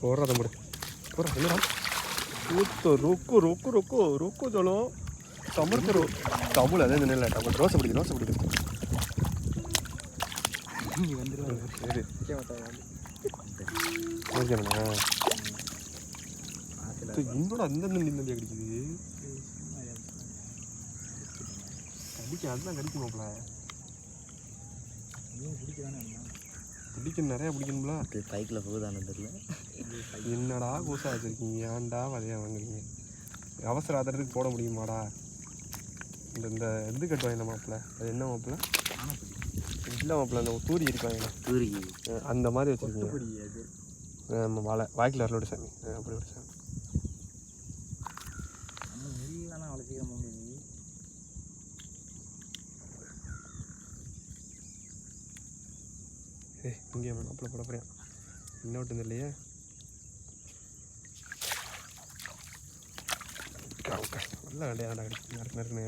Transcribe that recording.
போடுறத முடி போடுற என்னடா? ஊத்தோ ருக்கு ருக்கு ருக்கு ருக்கு சொல்லும் தமிழ் தரு. தமிழ் அதே இல்லை. தமிழ் ரோசை பிடிக்கும் ரோசை பிடிக்கும் சரி. ஓகேண்ணா இன்னோட அந்த நந்தி அடிக்குது கடிக்க அதுதான் கடிக்கணும்ல பிடிக்கணும் நிறையா பிடிக்கணும்ல. பைக்கில் போகுதானு தெரியல. என்னடா கூசா வச்சிருக்கீங்க? ஏன்டா வதையா வாங்குறீங்க? அவசர ஆத்திரத்துக்கு போட முடியுமாடா? இந்த இந்த இது கட்டுவாங்க மாப்பிள்ள அது என்ன மாப்பிள்ள இல்லை மாப்பிள்ள அந்த தூரி இருக்காங்க தூரிக்கு அந்த மாதிரி வச்சுருக்கீங்க. நம்ம வாழை வாய்க்கில் வரலோட சாமி. ஆ, அப்படி ஒரு சாமி. ஏ இங்கே மாப்பிள்ள போட போகிறேன் என்ன விட்டு இல்லையே நல்லா வேலையாக நறுக்கு நறுக்குன்னு